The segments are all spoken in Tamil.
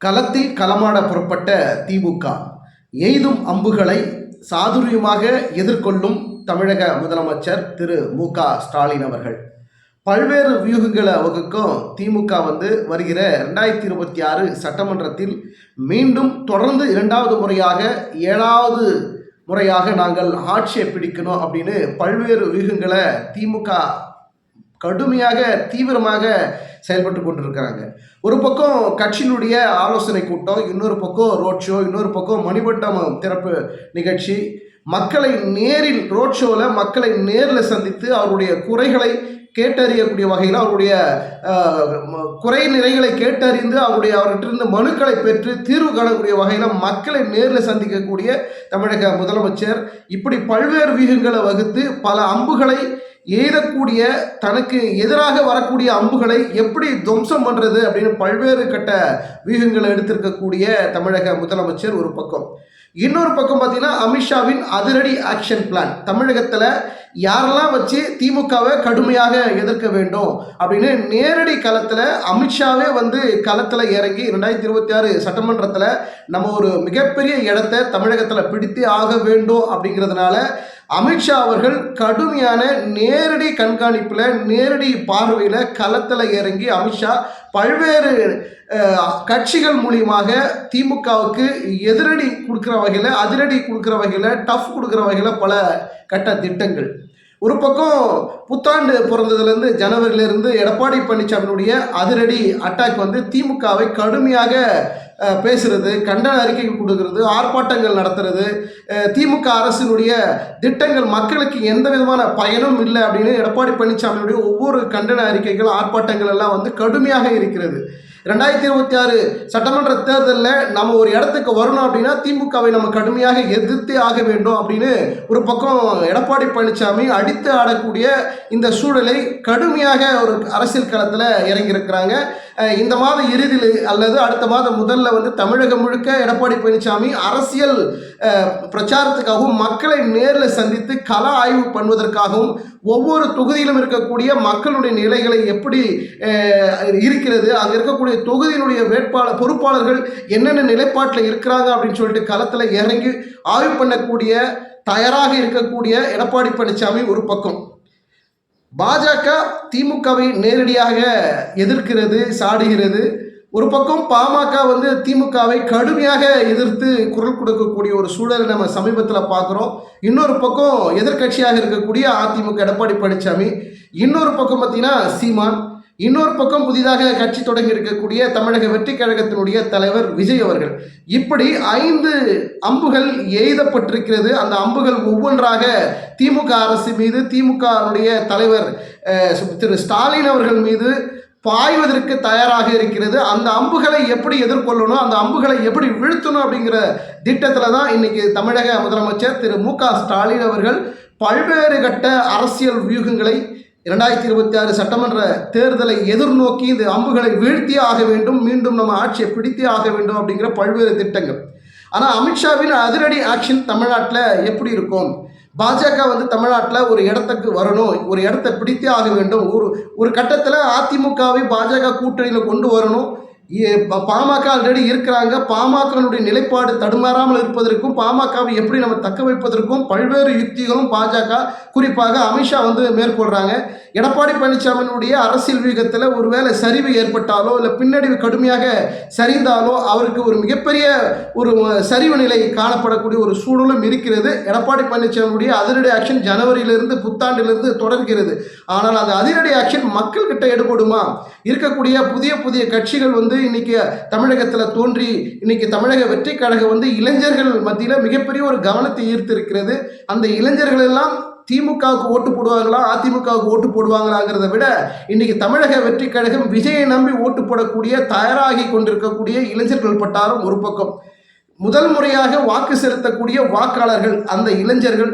களத்தில் களமாட புறப்பட்ட திமுக எய்தும் அம்புகளை சாதுரியமாக எதிர்கொள்ளும் தமிழக முதலமைச்சர் திரு மு க ஸ்டாலின் அவர்கள். பல்வேறு வியூகங்களை வகுக்கும் திமுக வந்து வருகிற ரெண்டாயிரத்தி இருபத்தி ஆறு சட்டமன்றத்தில் மீண்டும் தொடர்ந்து இரண்டாவது முறையாக ஏழாவது முறையாக நாங்கள் ஆட்சியை பிடிக்கணும் அப்படின்னு பல்வேறு வியூகங்களை திமுக கடுமையாக தீவிரமாக செயல்பட்டு கொண்டிருக்கிறாங்க. ஒரு பக்கம் கட்சியினுடைய ஆலோசனை கூட்டம் இன்னொரு பக்கம் ரோட் ஷோ இன்னொரு பக்கம் மணிமண்டபம் திறப்பு நிகழ்ச்சி. மக்களை நேரில் ரோட் ஷோவில் மக்களை நேரில் சந்தித்து அவருடைய குறைகளை கேட்டறியக்கூடிய வகையில் அவருடைய குறை நிறைகளை கேட்டறிந்து அவருடைய அவர்கிட்ட இருந்து மனுக்களை பெற்று தீர்வு காணக்கூடிய வகையில் மக்களை நேரில் சந்திக்கக்கூடிய தமிழக முதலமைச்சர் இப்படி பல்வேறு வியூகங்களை வகுத்து பல அம்புகளை எய்தக்கூடிய தனக்கு எதிராக வரக்கூடிய அம்புகளை எப்படி துவம்சம் பண்ணுறது அப்படின்னு பல்வேறு கட்ட வியூகங்களை எடுத்திருக்கக்கூடிய தமிழக முதலமைச்சர் ஒரு பக்கம். இன்னொரு பக்கம் பார்த்தீங்கன்னா அமித்ஷாவின் அதிரடி ஆக்ஷன் பிளான் தமிழகத்தில் யாரெல்லாம் வச்சு திமுகவை கடுமையாக எதிர்க்க வேண்டும் அப்படின்னு நேரடி களத்தில் அமித்ஷாவே வந்து களத்தில் இறங்கி ரெண்டாயிரத்தி இருபத்தி ஆறு சட்டமன்றத்தில் நம்ம ஒரு மிகப்பெரிய இடத்த தமிழகத்தில் பிடித்தே ஆக வேண்டும் அப்படிங்கிறதுனால அமித்ஷா அவர்கள் கடுமையான நேரடி கண்காணிப்பில் நேரடி பார்வையில் களத்தில் இறங்கி அமித்ஷா பல்வேறு கட்சிகள் மூலியமாக திமுகவுக்கு எதிரடி கொடுக்குற வகையில் அதிரடி கொடுக்குற வகையில் டஃப் கொடுக்குற வகையில் பல கட்ட திட்டங்கள். ஒரு பக்கம் புத்தாண்டு பிறந்ததுலேருந்து ஜனவரியிலேருந்து எடப்பாடி பழனிசாமியினுடைய அதிரடி அட்டாக் வந்து திமுகவை கடுமையாக பேசுறது கண்டன அறிக்கைகள் கொடுக்கறது ஆர்ப்பாட்டங்கள் நடத்துறது திமுக அரசினுடைய திட்டங்கள் மக்களுக்கு எந்த விதமான பயனும் இல்லை அப்படின்னு எடப்பாடி பழனிசாமியுடைய ஒவ்வொரு கண்டன அறிக்கைகள் ஆர்ப்பாட்டங்கள் எல்லாம் வந்து கடுமையாக இருக்கிறது. ரெண்டாயிரத்தி இருபத்தி ஆறு சட்டமன்ற தேர்தலில் நம்ம ஒரு இடத்துக்கு வரணும் அப்படின்னா திமுகவை நம்ம கடுமையாக எதிர்த்தே ஆக வேண்டும் அப்படின்னு ஒரு பக்கம் எடப்பாடி பழனிசாமி அடித்து ஆடக்கூடிய இந்த சூழலை கடுமையாக ஒரு அரசியல் களத்தில் இறங்கியிருக்கிறாங்க. இந்த மாத இறுதியில் அல்லது அடுத்த மாதம் முதல்ல வந்து தமிழகம் முழுக்க எடப்பாடி பழனிசாமி அரசியல் பிரச்சாரத்துக்காகவும் மக்களை நேரில் சந்தித்து கள ஆய்வு பண்ணுவதற்காகவும் ஒவ்வொரு தொகுதியிலும் இருக்கக்கூடிய மக்களுடைய நிலைகளை எப்படி இருக்கிறது அங்கே இருக்கக்கூடிய தொகுதியினுடைய வேட்பாளர் பொறுப்பாளர்கள் என்னென்ன நிலைப்பாட்டில் இருக்கிறாங்க அப்படின்னு சொல்லிட்டு களத்தில் இறங்கி ஆய்வு பண்ணக்கூடிய தயாராக இருக்கக்கூடிய எடப்பாடி பழனிசாமி ஒரு பக்கம். பாஜக திமுகவை நேரடியாக எதிர்க்கிறது சாடுகிறது. ஒரு பக்கம் பாமக வந்து திமுகவை கடுமையாக எதிர்த்து குரல் கொடுக்கக்கூடிய ஒரு சூழலை நம்ம சமீபத்தில் பார்க்குறோம். இன்னொரு பக்கம் எதிர்க்கட்சியாக இருக்கக்கூடிய அதிமுக எடப்பாடி பழனிசாமி இன்னொரு பக்கம் பார்த்தீங்கன்னா சீமான். இன்னொரு பக்கம் புதிதாக கட்சி தொடங்கி இருக்கக்கூடிய தமிழக வெற்றி கழகத்தினுடைய தலைவர் விஜய் அவர்கள். இப்படி ஐந்து அம்புகள் எய்தப்பட்டிருக்கிறது அந்த அம்புகள் ஒவ்வொன்றாக திமுக அரசு மீது திமுகவுடைய தலைவர் திரு ஸ்டாலின் அவர்கள் மீது பாய்வதற்கு தயாராக இருக்கிறது. அந்த அம்புகளை எப்படி எதிர்கொள்ளணும் அந்த அம்புகளை எப்படி வீழ்த்தணும் அப்படிங்கிற திட்டத்தில் தான் இன்னைக்கு தமிழக முதலமைச்சர் திரு மு க ஸ்டாலின் அவர்கள் பல்வேறு கட்ட அரசியல் வியூகங்களை இரண்டாயிரத்தி இருபத்தி ஆறு சட்டமன்ற தேர்தலை எதிர்நோக்கி இந்த அம்புகளை வீழ்த்தியே ஆக வேண்டும் மீண்டும் நம்ம ஆட்சியை பிடித்தே ஆக வேண்டும் அப்படிங்கிற பல்வேறு திட்டங்கள். ஆனால் அமித்ஷாவின் அதிரடி ஆக்ஷன் தமிழ்நாட்டில் எப்படி இருக்கும்? பாஜக வந்து தமிழ்நாட்டில் ஒரு இடத்துக்கு வரணும் ஒரு இடத்த பிடித்தே ஆக வேண்டும். ஒரு ஒரு கட்டத்தில் அதிமுகவை பாஜக கூட்டணியில் கொண்டு வரணும். பாமக ஆல்ரெடி இருக்கிறாங்க. பாமகனுடைய நிலைப்பாடு தடுமாறாமல் இருப்பதற்கும் பாமகவை எப்படி நம்ம தக்க வைப்பதற்கும் பல்வேறு யுக்திகளும் பாஜக குறிப்பாக அமித்ஷா வந்து மேற்கொள்கிறாங்க எடப்பாடி பழனிசாமியினுடைய அரசியல் வியூகத்தில் ஒருவேளை சரிவு ஏற்பட்டாலோ இல்லை பின்னடைவு கடுமையாக சரிந்தாலோ அவருக்கு ஒரு மிகப்பெரிய ஒரு சரிவு நிலை காணப்படக்கூடிய ஒரு சூழலும் இருக்கிறது. எடப்பாடி பழனிசாமியுடைய அதிரடி ஆக்ஷன் ஜனவரியிலிருந்து புத்தாண்டிலிருந்து தொடர்கிறது. ஆனால் அந்த அதிரடி ஆக்ஷன் மக்கள்கிட்ட எடுபடுமா? இருக்கக்கூடிய புதிய புதிய கட்சிகள் வந்து இன்னைக்கு தமிழகத்தில் தோன்றி இன்னைக்கு தமிழக வெற்றி கழகம் வந்து இளைஞர்கள் மத்தியில் மிகப்பெரிய ஒரு கவனத்தை ஈர்த்திருக்கிறது. அந்த இளைஞர்கள் எல்லாம் திமுகவுக்கு ஓட்டு போடுவாங்களா அதிமுகவுக்கு ஓட்டு போடுவாங்களாங்கிறத விட இன்னைக்கு தமிழக வெற்றி கழகம் விஜயை நம்பி ஓட்டு போடக்கூடிய தயாராகி கொண்டிருக்கக்கூடிய இளைஞர்கள் பட்டாலும் ஒரு பக்கம். முதல் முறையாக வாக்கு செலுத்தக்கூடிய வாக்காளர்கள் அந்த இளைஞர்கள்.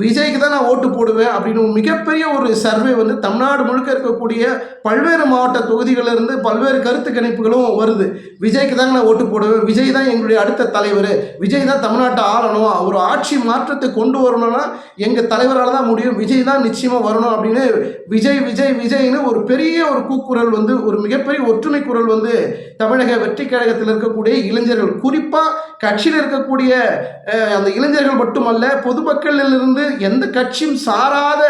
விஜய்க்கு தான் நான் ஓட்டு போடுவேன் அப்படின்னு மிகப்பெரிய ஒரு சர்வே வந்து தமிழ்நாடு முழுக்க இருக்கக்கூடிய பல்வேறு மாவட்ட தொகுதிகளில் இருந்து பல்வேறு கருத்து கணிப்புகளும் வருது. விஜய்க்கு தாங்க நான் ஓட்டு போடுவேன். விஜய் தான் எங்களுடைய அடுத்த தலைவர். விஜய் தான் தமிழ்நாட்டை ஆளணும். ஒரு ஆட்சி மாற்றத்தை கொண்டு வரணும்னா எங்கள் தலைவரால் தான் முடியும். விஜய் தான் நிச்சயமாக வரணும் அப்படின்னு விஜய் விஜய் விஜய்னு ஒரு பெரிய ஒரு கூக்குரல் வந்து ஒரு மிகப்பெரிய ஒற்றுமை குரல் வந்து தமிழக வெற்றி கழகத்தில் இருக்கக்கூடிய இளைஞர்கள். குறிப்பாக கட்சியில் இருக்கக்கூடிய அந்த இளைஞர்கள் மட்டுமல்ல பொதுமக்களிலிருந்து எந்த கட்சியும் சாராத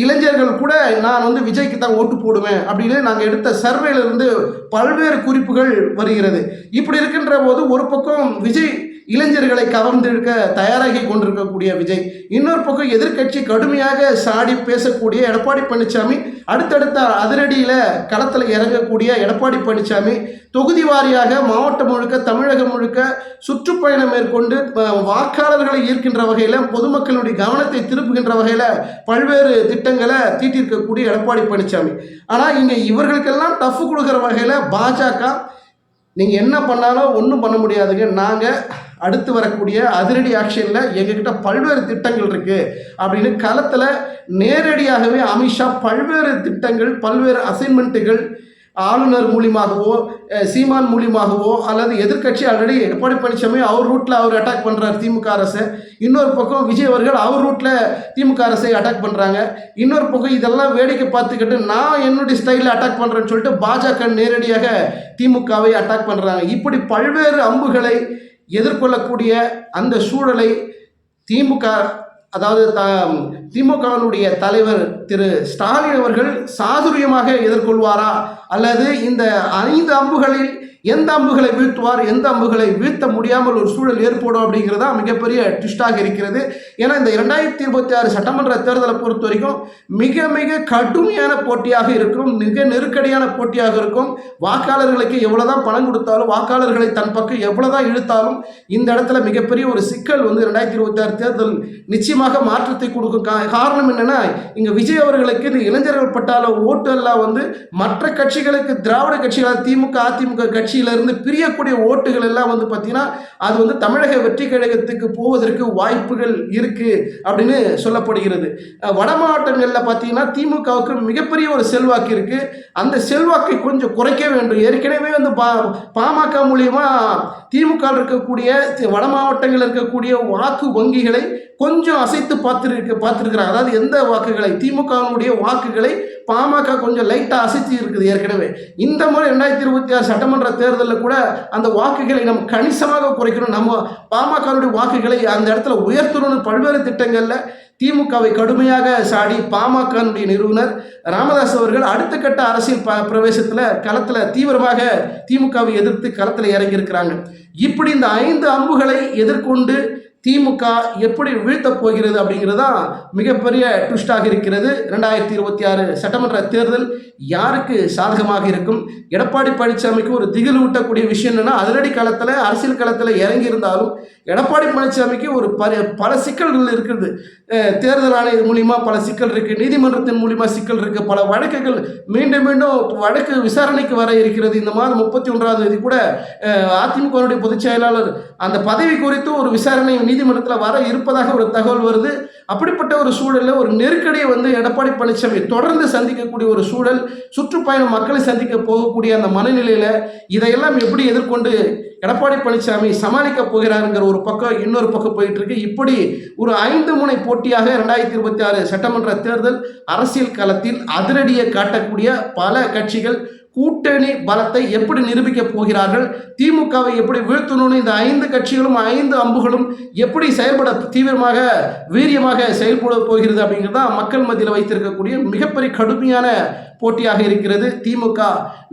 இளைஞர்கள் கூட நான் வந்து விஜய்க்கு தான் ஓட்டு போடுவேன் அப்படின்னு நாங்கள் எடுத்த சர்வேல இருந்து பல்வேறு குறிப்புகள் வருகிறது. இப்படி இருக்கின்ற போது ஒரு பக்கம் விஜய் இளைஞர்களை கவர்ந்திருக்க தயாராகி கொண்டிருக்கக்கூடிய விஜய். இன்னொரு பக்கம் எதிர்க்கட்சி கடுமையாக சாடி பேசக்கூடிய எடப்பாடி பழனிசாமி அடுத்தடுத்த அதிரடியில் களத்தில் இறங்கக்கூடிய எடப்பாடி பழனிசாமி தொகுதி வாரியாக மாவட்டம் முழுக்க தமிழகம் முழுக்க சுற்றுப்பயணம் மேற்கொண்டு வாக்காளர்களை ஈர்க்கின்ற வகையில் பொதுமக்களுடைய கவனத்தை திருப்புகின்ற வகையில் பல்வேறு திட்டங்களை தீட்டிருக்கக்கூடிய எடப்பாடி பழனிசாமி ஆனால் இங்கே இவர்களுக்கெல்லாம் டஃப் கொடுக்குற வகையில் பாஜக நீங்கள் என்ன பண்ணாலும் ஒன்றும் பண்ண முடியாதுங்க. நாங்கள் அடுத்து வரக்கூடிய அதிரடி ஆக்ஷனில் எங்ககிட்ட பல்வேறு திட்டங்கள் இருக்குது அப்படின்னு களத்தில் நேரடியாகவே அமித்ஷா பல்வேறு திட்டங்கள் பல்வேறு அசைன்மெண்ட்டுகள் ஆளுநர் மூலியமாகவோ சீமான் மூலியமாகவோ அல்லது எதிர்க்கட்சி ஆல்ரெடி எடப்பாடி பழனிசாமி அவர் ரூட்டில் அவர் அட்டாக் பண்ணுறார் திமுக அரசு. இன்னொரு பக்கம் விஜய் அவர்கள் அவர் ரூட்டில் திமுக அரசை அட்டாக் பண்ணுறாங்க இன்னொரு பக்கம் இதெல்லாம் வேடிக்கை பார்த்துக்கிட்டு நான் என்னுடைய ஸ்டைலில் அட்டாக் பண்ணுறேன்னு சொல்லிட்டு பாஜக நேரடியாக திமுகவை அட்டாக் பண்ணுறாங்க இப்படி பல்வேறு அம்புகளை எதிர்கொள்ளக்கூடிய அந்த சூழலை திமுக அதாவது த திமுகவினுடைய தலைவர் திரு ஸ்டாலின் அவர்கள் சாதுரியமாக எதிர்கொள்வாரா? அல்லது இந்த ஐந்து அம்புகளில் எந்த அம்புகளை வீழ்த்துவார் எந்த அம்புகளை வீழ்த்த முடியாமல் ஒரு சூழல் ஏற்படும் அப்படிங்கிறதா மிகப்பெரிய ட்விஸ்டாக இருக்கிறது. ஏன்னா இந்த இரண்டாயிரத்தி இருபத்தி ஆறு சட்டமன்ற தேர்தலை பொறுத்த வரைக்கும் மிக மிக கடுமையான போட்டியாக இருக்கும் மிக நெருக்கடியான போட்டியாக இருக்கும். வாக்காளர்களுக்கு எவ்வளோதான் பணம் கொடுத்தாலும் வாக்காளர்களை தன் பக்கம் எவ்வளோதான் இழுத்தாலும் இந்த இடத்துல மிகப்பெரிய ஒரு சிக்கல் வந்து ரெண்டாயிரத்தி இருபத்தி ஆறு தேர்தல் நிச்சயமாக மாற்றத்தை கொடுக்கும் கா- காரணம் என்னென்னா இங்கே விஜய் அவர்களுக்கு இந்த இளைஞர்கள் பட்டால ஓட்டு எல்லாம் வந்து மற்ற கட்சிகளுக்கு திராவிட கட்சிகளால் திமுக அதிமுக கட்சி இருந்து பிரியக்கூடிய ஓட்டுகள் எல்லாம் வந்து பார்த்தீங்கன்னா அது வந்து தமிழக வெற்றி கழகத்துக்கு போவதற்கு வாய்ப்புகள் இருக்கு அப்படின்னு சொல்லப்படுகிறது. வட மாவட்டங்களில் பார்த்தீங்கன்னா திமுகவுக்கு மிகப்பெரிய ஒரு செல்வாக்கு இருக்கு. அந்த செல்வாக்கை கொஞ்சம் குறைக்க வேண்டும். ஏற்கனவே வந்து பா பாமக மூலியமாக திமுக இருக்கக்கூடிய வட மாவட்டங்களில் இருக்கக்கூடிய வாக்கு வங்கிகளை கொஞ்சம் அசைத்து பார்த்துருக்கு பார்த்துருக்குறாங்க அதாவது எந்த வாக்குகளை? திமுகவினுடைய வாக்குகளை பாமக கொஞ்சம் லைட்டாக அசைத்து இருக்குது ஏற்கனவே. இந்த முறை ரெண்டாயிரத்தி இருபத்தி ஆறு சட்டமன்ற தேர்தலில் கூட அந்த வாக்குகளை நம்ம கணிசமாக குறைக்கணும். நம்ம பாமகவுடைய வாக்குகளை அந்த இடத்துல உயர்த்தணும்னு பல்வேறு திட்டங்களில் திமுகவை கடுமையாக சாடி பாமகனுடைய நிறுவனர் ராமதாஸ் அவர்கள் அடுத்த கட்ட அரசியல் ப பிரவேசத்தில் களத்தில் தீவிரமாக திமுகவை எதிர்த்து களத்தில் இறங்கியிருக்கிறாங்க. இப்படி இந்த ஐந்து அம்புகளை எதிர்கொண்டு திமுக எப்படி வீழ்த்தப் போகிறது அப்படிங்கிறது தான் மிகப்பெரிய ட்விஸ்டாக இருக்கிறது. ரெண்டாயிரத்தி இருபத்தி ஆறு சட்டமன்ற தேர்தல் யாருக்கு சாதகமாக இருக்கும்? எடப்பாடி பழனிசாமிக்கு ஒரு திகில் ஊட்டக்கூடிய விஷயம் என்னன்னா அதிரடி களத்தில் அரசியல் களத்தில் இறங்கி இருந்தாலும் எடப்பாடி பழனிசாமிக்கு ஒரு பல பல சிக்கல்கள் இருக்குது தேர்தல் ஆணையம் மூலிமா பல சிக்கல் இருக்குது நீதிமன்றத்தின் மூலிமா சிக்கல் இருக்குது பல வழக்குகள் மீண்டும் மீண்டும் வழக்கு விசாரணைக்கு வர இருக்கிறது. இந்த மாதம் முப்பத்தி ஒன்றாவது தேதி கூட அதிமுகவுடைய பொதுச் செயலாளர் அந்த பதவி குறித்து ஒரு விசாரணை நீதிமன்றத்தில் வர இருப்பதாக ஒரு தகவல் வருது. அப்படிப்பட்ட ஒரு சூழலில் ஒரு நெருக்கடியை வந்து எடப்பாடி பழனிசாமி தொடர்ந்து சந்திக்கக்கூடிய ஒரு சூழல் சுற்றுப்பயணம் மக்களை சந்திக்க போகக்கூடிய அந்த மனநிலையில் இதையெல்லாம் எப்படி எதிர்கொண்டு எடப்பாடி பழனிசாமி சமாளிக்க போகிறாருங்கிற ஒரு பக்கம் இன்னொரு பக்கம் போயிட்டு இருக்கு இப்படி ஒரு ஐந்து முனை போட்டியாக ரெண்டாயிரத்தி இருபத்தி ஆறு சட்டமன்ற தேர்தல் அரசியல் களத்தில் அதிரடியை காட்டக்கூடிய பல கட்சிகள் கூட்டணி பலத்தை எப்படி நிரூபிக்க போகிறார்கள்? திமுகவை எப்படி வீழ்த்தணும்னு இந்த ஐந்து கட்சிகளும் ஐந்து அம்புகளும் எப்படி செயல்பட தீவிரமாக வீரியமாக செயல்பட போகிறது அப்படிங்கிறது தான் மக்கள் மத்தியில் வைத்திருக்கக்கூடிய மிகப்பெரிய கடுமையான போட்டியாக இருக்கிறது. திமுக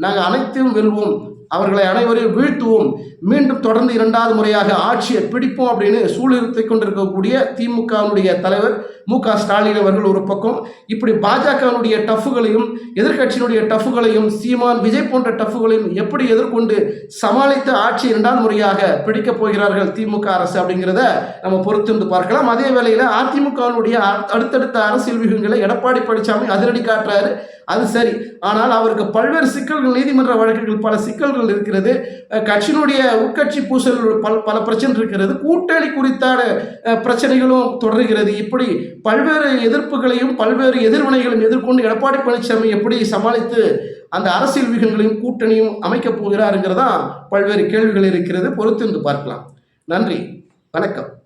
நாங்கள் அனைத்தையும் வெல்வோம். அவர்களை அனைவரையும் வீழ்த்துவோம். மீண்டும் தொடர்ந்து இரண்டாவது முறையாக ஆட்சியை பிடிப்போம் அப்படின்னு சூழ்நிறுத்தி கொண்டிருக்கக்கூடிய திமுகவினுடைய தலைவர் மு க ஸ்டாலின் அவர்கள் ஒரு பக்கம். இப்படி பாஜகவினுடைய டஃப்புகளையும் எதிர்கட்சியினுடைய டஃப்புகளையும் சீமான் விஜய் போன்ற டஃப்புகளையும் எப்படி எதிர்கொண்டு சமாளித்து ஆட்சி இரண்டாவது முறையாக பிடிக்கப் போகிறார்கள் திமுக அரசு அப்படிங்கிறத நம்ம பொறுத்திருந்து பார்க்கலாம். அதே வேளையில் அதிமுகவினுடைய அடுத்தடுத்த அரசியல் வியூகங்களை எடப்பாடி பழனிசாமி அதிரடி காட்டுறாரு. அது சரி. ஆனால் அவருக்கு பல்வேறு சிக்கல்கள் நீதிமன்ற வழக்குகள் பல சிக்கல்கள் பூசல்கள் இருக்கிறது கட்சியினுடைய உட்கட்சி பூசல்கள் பல பல பிரச்சனை இருக்கிறது. கூட்டணி குறித்தான பிரச்சனைகளும் தொடர்கிறது. இப்படி பல்வேறு எதிர்ப்புகளையும் பல்வேறு எதிர்வினைகளையும் எதிர்கொண்டு எடப்பாடி பழனிசாமி எப்படி சமாளித்து அந்த அரசியல் விகங்களையும் கூட்டணியும் அமைக்கப் போகிறாருங்கிறதா பல்வேறு கேள்விகள் இருக்கிறது. பொறுத்திருந்து பார்க்கலாம். நன்றி. வணக்கம்.